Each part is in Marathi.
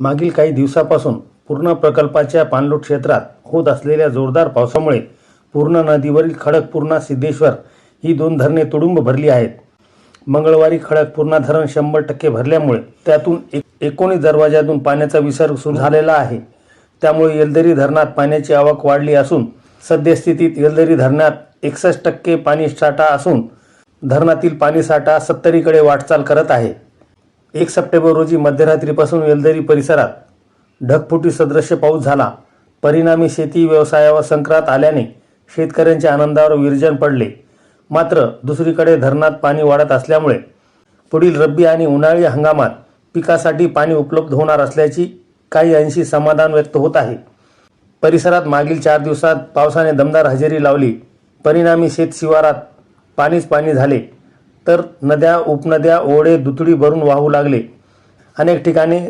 मागील काही दिवसापासून पूर्ण प्रकल्पाच्या पाणलोट क्षेत्रात होत असलेल्या जोरदार पावसामुळे पूर्ण नदीवरील खडकपूर्णा सिद्धेश्वर ही दोन धरणे तुडुंब भरली आहेत. मंगळवारी खडकपूर्णा धरण शंभर टक्के भरल्यामुळे त्यातून एक एकोणीस दरवाजातून पाण्याचा विसर्ग सुरू झालेला आहे. त्यामुळे येलदरी धरणात पाण्याची आवक वाढली असून सद्यस्थितीत येलदरी धरणात एकसष्ट टक्के पाणी साठा असून धरणातील पाणीसाठा सत्तरीकडे वाटचाल करत आहे. एक सप्टेंबर रोजी मध्यरात्रीपासून वेलदरी परिसरात ढगफुटी सदृश्य पाऊस झाला. परिणामी शेती व्यवसायावर संक्रांत आल्याने शेतकऱ्यांच्या आनंदावर विरजन पडले. मात्र दुसरीकडे धरणात पाणी वाढत असल्यामुळे पुढील रब्बी आणि उन्हाळी हंगामात पिकासाठी पाणी उपलब्ध होणार असल्याची काही अंशी समाधान व्यक्त होत आहे. परिसरात मागील चार दिवसात पावसाने दमदार हजेरी लावली. परिणामी शेत शिवारात पाणीच पाणी झाले. तर नद्या उपनद्या ओढे दुतडी भरून वाहू लागले. अनेक ठिकाणी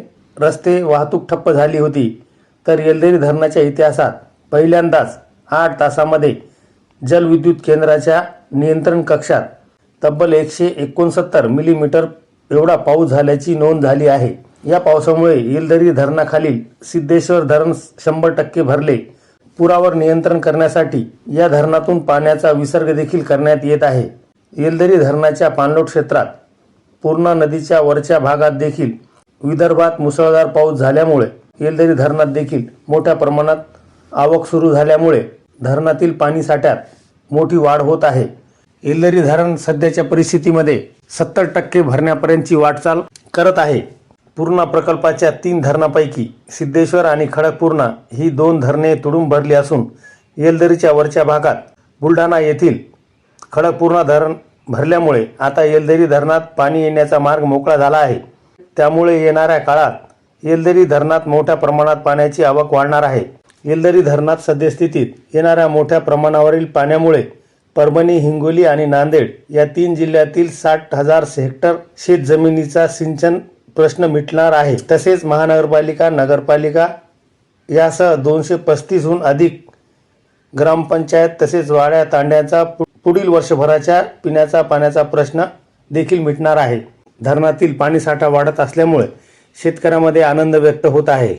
रस्ते वाहतूक ठप्प झाली होती तर येलदरी धरणाच्या इतिहासात पहिल्यांदाच आठ तासामध्ये जलविद्युत केंद्राच्या नियंत्रण कक्षात तब्बल एकशे एकोणसत्तर मिलीमीटर एवढा पाऊस झाल्याची नोंद झाली आहे. या पावसामुळे येलदरी धरणाखालील सिद्धेश्वर धरण शंभर टक्के भरले. पुरावर नियंत्रण करण्यासाठी या धरणातून पाण्याचा विसर्ग देखील करण्यात येत आहे. येलदरी धरणाच्या पाणलोट क्षेत्रात पूर्णा नदीच्या वरच्या भागात देखील विदर्भात मुसळधार पाऊस झाल्यामुळे येलदरी धरणात देखील मोठ्या प्रमाणात आवक सुरू झाल्यामुळे धरणातील पाणी साठ्यात मोठी वाढ होत आहे. येलदरी धरण सध्याच्या परिस्थितीमध्ये सत्तर टक्के भरण्यापर्यंतची वाटचाल करत आहे. पूर्णा प्रकल्पाच्या तीन धरणापैकी सिद्धेश्वर आणि खडकपूर्णा ही दोन धरणे तुडूंब भरली असून येलदरीच्या वरच्या भागात बुलढाणा येथील खडकपूर्णा धरण भरल्यामुळे आता येलदरी धरणात पाणी येण्याचा मार्ग मोकळा झाला आहे. त्यामुळे येणाऱ्या काळात येलदरी धरणात मोठ्या प्रमाणात पाण्याची आवक वाढणार आहे. येलदरी धरणात सद्यस्थितीत येणाऱ्या मोठ्या प्रमाणावरील पाण्यामुळे परभणी हिंगोली आणि नांदेड या तीन जिल्ह्यातील साठ हजार हेक्टर शेत जमिनीचा सिंचन प्रश्न मिटणार आहे. तसेच महानगरपालिका नगरपालिका यासह दोनशे पस्तीसहून अधिक ग्रामपंचायत तसेच वाड्या तांड्याचा पुढील वर्षभराच्या पिण्याचा पाण्याचा प्रश्न देखील मिटणार आहे. धरणातील पाणीसाठा वाढत असल्यामुळे शेतकऱ्यामध्ये आनंद व्यक्त होत आहे.